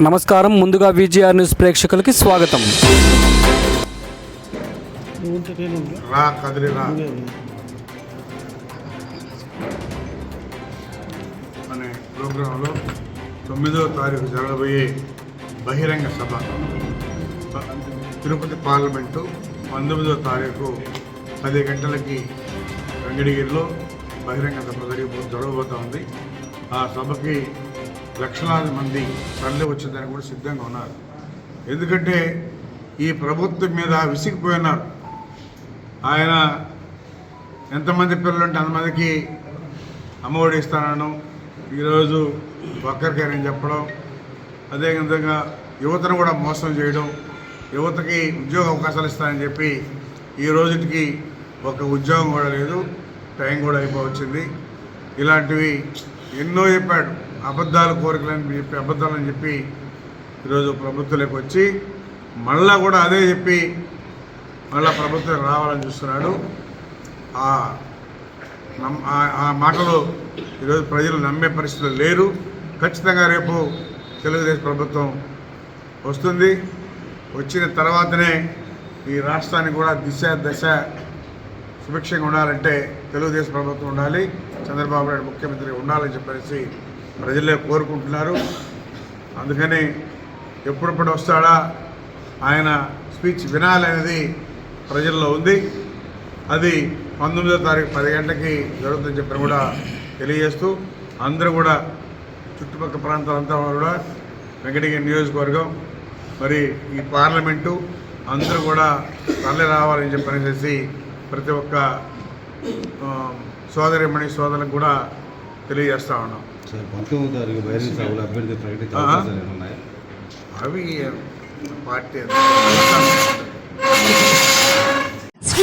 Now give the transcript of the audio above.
నమస్కారం. ముందుగా VGR news ప్రేక్షకులకి స్వాగతం. రా అనే ప్రోగ్రాంలో తొమ్మిదవ తారీఖు జరగబోయే బహిరంగ సభ. తిరుపతి పార్లమెంటు పంతొమ్మిదవ తారీఖు పది గంటలకి వెంకటగిరిలో బహిరంగ సభ జరిగిపో జరగబోతోంది ఆ సభకి లక్షలాది మంది తరలి వచ్చేదానికి కూడా సిద్ధంగా ఉన్నారు. ఎందుకంటే ఈ ప్రభుత్వం మీద విసిగిపోయినారు. ఆయన ఎంతమంది పిల్లలు ఉంటే అంతమందికి అమ్మఒడి ఇస్తానను. ఈరోజు ఒక్కరికైనా చెప్పడం. అదేవిధంగా యువతను కూడా మోసం చేయడం. యువతకి ఉద్యోగ అవకాశాలు ఇస్తానని చెప్పి ఈ రోజుకి ఒక ఉద్యోగం కూడా లేదు. టైం కూడా అయిపోవచ్చింది. ఇలాంటివి ఎన్నో చెప్పాడు. అబద్ధాలు కోరికలని చెప్పి అబద్ధాలని చెప్పి ఈరోజు ప్రభుత్వంలోకి వచ్చి మళ్ళా కూడా అదే చెప్పి మళ్ళా ప్రభుత్వం రావాలని చూస్తున్నాడు. ఆ నమ్ ఆ- ఆ మాటలు ఈరోజు ప్రజలు నమ్మే పరిస్థితులు లేరు. ఖచ్చితంగా రేపు తెలుగుదేశం ప్రభుత్వం వస్తుంది. వచ్చిన తర్వాతనే ఈ రాష్ట్రానికి కూడా దిశ దశ సుభిక్షంగా ఉండాలంటే తెలుగుదేశం ప్రభుత్వం ఉండాలి. చంద్రబాబు నాయుడు ముఖ్యమంత్రి ఉండాలని చెప్పేసి ప్రజలే కోరుకుంటున్నారు. అందుకని ఎప్పుడప్పుడు వస్తాడా ఆయన స్పీచ్ వినాలనేది ప్రజల్లో ఉంది. అది పంతొమ్మిదో తారీఖు పది గంటలకి జరుగుతుందని చెప్పి కూడా తెలియజేస్తూ అందరూ కూడా చుట్టుపక్కల ప్రాంతాలంతా కూడా వెంకటగిరి నియోజకవర్గం మరి ఈ పార్లమెంటు అందరూ కూడా తరలి రావాలని చెప్పి చెప్పనేసి ప్రతి ఒక్క సోదరిమణి సోదరులకు కూడా తెలియజేస్తా ఉన్నాం. సార్ పంతొమ్మిది తారీఖు బహిరంగ సభలో అభ్యర్థి ప్రకటించే ఆహా. అవకాశాలు ఏమైనా ఉన్నాయా అవి party